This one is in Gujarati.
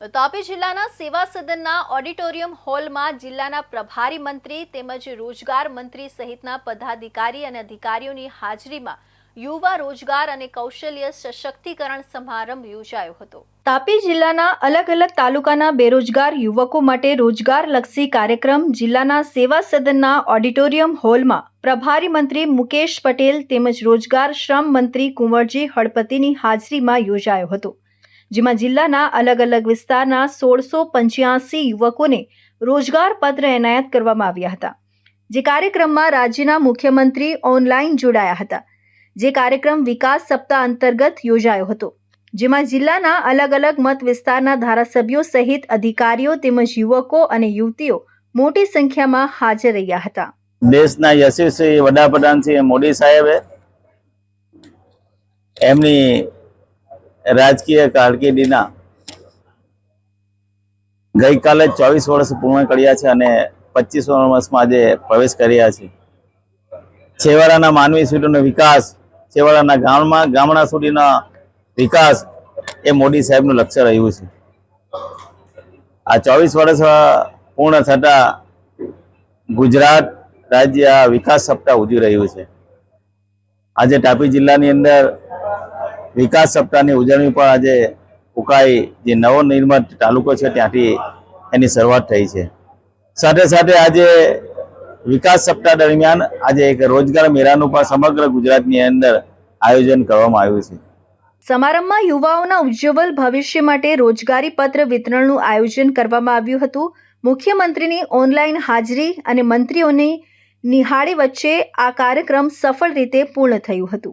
તાપી જિલ્લાના સેવા સદનના ઓડિટોરિયમ હોલમાં જિલ્લાના પ્રભારી મંત્રી તેમજ રોજગાર મંત્રી સહિતના પદાધિકારી અને અધિકારીઓની હાજરીમાં યુવા રોજગાર અને કૌશલ્ય સશક્તિકરણ સમારંભ યોજાયો હતો. તાપી જિલ્લાના અલગ અલગ તાલુકાના બેરોજગાર યુવકો માટે રોજગારલક્ષી કાર્યક્રમ જિલ્લાના સેવા સદનના ઓડિટોરિયમ હોલમાં પ્રભારી મંત્રી મુકેશ પટેલ તેમજ રોજગાર શ્રમ મંત્રી કુંવરજી હળપતિની હાજરીમાં યોજાયો હતો. જેમાં જિલ્લાના અલગ અલગ વિસ્તારના સોળસો પંચ્યાસી યુવકોને રોજગાર પત્ર એનાયત કરવામાં આવ્યા હતા. જે કાર્યક્રમમાં રાજ્યના મુખ્યમંત્રી ઓનલાઈન જોડાયા હતા. જે કાર્યક્રમ વિકાસ સપ્તાહ અંતર્ગત યોજાયો હતો. જેમાં જિલ્લાના અલગ અલગ મત વિસ્તારના ધારાસભ્યો સહિત અધિકારીઓ તેમજ યુવકો અને યુવતીઓ મોટી સંખ્યામાં હાજર રહ્યા હતા. દેશના યશસ્વી વડાપ્રધાન શ્રી મોદી સાહેબે એમની રાજકીય કારકિર્દીના ગઈકાલે ચોવીસ વર્ષ પૂર્ણ કર્યા છે અને પચીસ વર્ષમાં આજે પ્રવેશ કર્યા છે. છેવાડાના માનવી સુધીનો વિકાસ, છેવાડાના ગામમાં, ગામડા સુધીનો વિકાસ એ મોદી સાહેબનું લક્ષ્ય રહ્યું છે. આ ચોવીસ વર્ષ પૂર્ણ થતા ગુજરાત રાજ્ય વિકાસ સપ્તાહ ઉજવી રહ્યું છે. આજે તાપી જિલ્લાની અંદર વિકાસ સપ્તાહની ઉજવણી પણ આજે ઉકાઈ જે નવો નિર્મિત તાલુકો છે ત્યાંથી એની શરૂઆત થઈ છે. સાથે સાથે આજે વિકાસ સપ્તાહ દરમિયાન આજે એક રોજગાર મેળાનું પણ સમગ્ર ગુજરાતની અંદર આયોજન કરવામાં આવ્યું છે. સમારંભમાં યુવાઓના ઉજ્જવલ ભવિષ્ય માટે રોજગારી પત્ર વિતરણનું આયોજન કરવામાં આવ્યું હતું. મુખ્યમંત્રીની ઓનલાઈન હાજરી અને મંત્રીઓની નિહાળી વચ્ચે આ કાર્યક્રમ સફળ રીતે પૂર્ણ થયું હતું.